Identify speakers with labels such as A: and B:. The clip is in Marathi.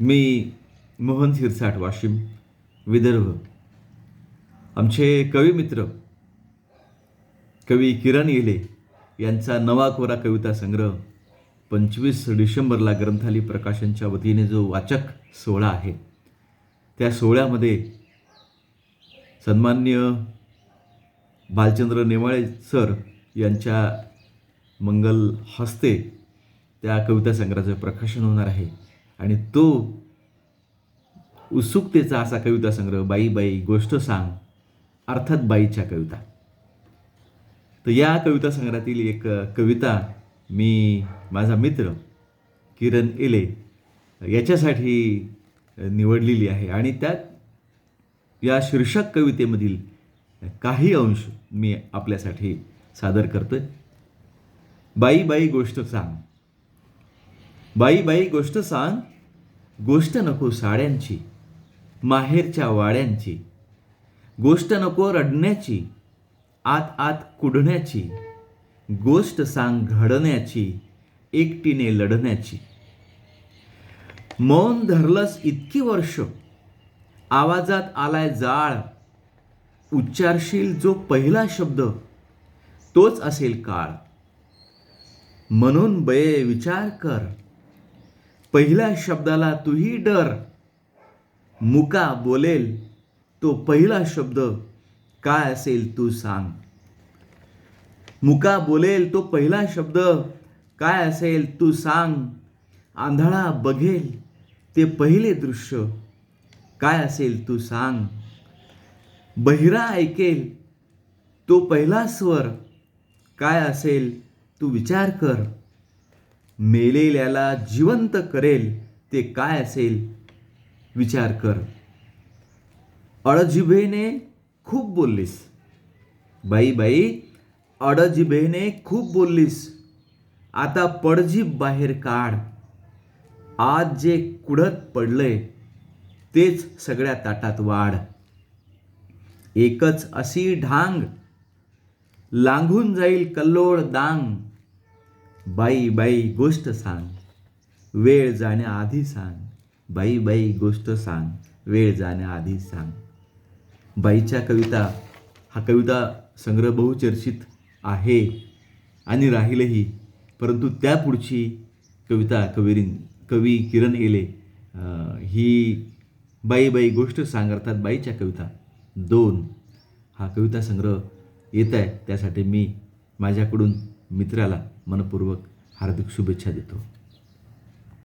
A: मी मोहन शिरसाट वाशिम विदर्भ. आमचे कवी मित्र कवी किरण येले यांचा नवा कोरा कविता संग्रह पंचवीस डिसेंबरला ग्रंथाली प्रकाशनच्या वतीने जो वाचक सोहळा आहे त्या सोहळ्यामध्ये सन्मान्य बालचंद्र नेमाळे सर यांच्या मंगल हस्ते त्या कविता संग्रहाचं प्रकाशन होणार आहे. आणि तो उत्सुकतेचा असा कविता संग्रह बाई बाई गोष्ट सांग अर्थात बाईच्या कविता. तर या कविता संग्रहातील एक कविता मी माझा मित्र किरण एले याच्यासाठी निवडलेली आहे. आणि त्यात या शीर्षक कवितेमधील काही अंश मी आपल्यासाठी सादर करतोय. बाई बाई गोष्ट सांग. बाई बाई गोष्ट सांग गोष्ट नको साड्यांची माहेरच्या वाड्यांची गोष्ट नको रडण्याची आत आत कुडण्याची गोष्ट सांग घडण्याची एकटीने लढण्याची. मौन धरलंस इतकी वर्ष आवाजात आलाय जाळ उच्चारशील जो पहिला शब्द तोच असेल काळ. म्हणून बये विचार कर पहिल्या शब्दाला तूही डर मुका बोलेल तो पहिला शब्द काय असेल तू सांग. मुका बोलेल तो पहिला शब्द काय असेल तू सांग. आंधळा बघेल ते पहिले दृश्य काय असेल तू सांग. बहिरा ऐकेल तो पहिला स्वर काय असेल तू विचार कर. मेलेल्याला जिवंत करेल ते काय असेल? विचार कर. अडजिभेने खूप बोललीस. बाई बाई अडजिभेने खूप बोललीस. आता पडजीभ बाहेर काढ. आज जे कुडत पडलंय तेच सगळ्या ताटात वाढ. एकच अशी ढांग लांघून जाईल कल्लोळ दांग. बाई बाई गोष्ट सांग. वेळ जाण्याआधी सांग. बाई बाई गोष्ट सांग. वेळ जाण्याआधी सांग. बाईच्या कविता हा कविता संग्रह बहुचर्चित आहे आणि राहीलही. परंतु त्यापुढची कविता कविरीन कवी किरण एले ही बाई बाई गोष्ट सांग अर्थात बाईच्या कविता दोन हा कविता संग्रह येत आहे. त्यासाठी मी माझ्याकडून मित्राला मनपूर्वक हार्दिक शुभेच्छा देतो.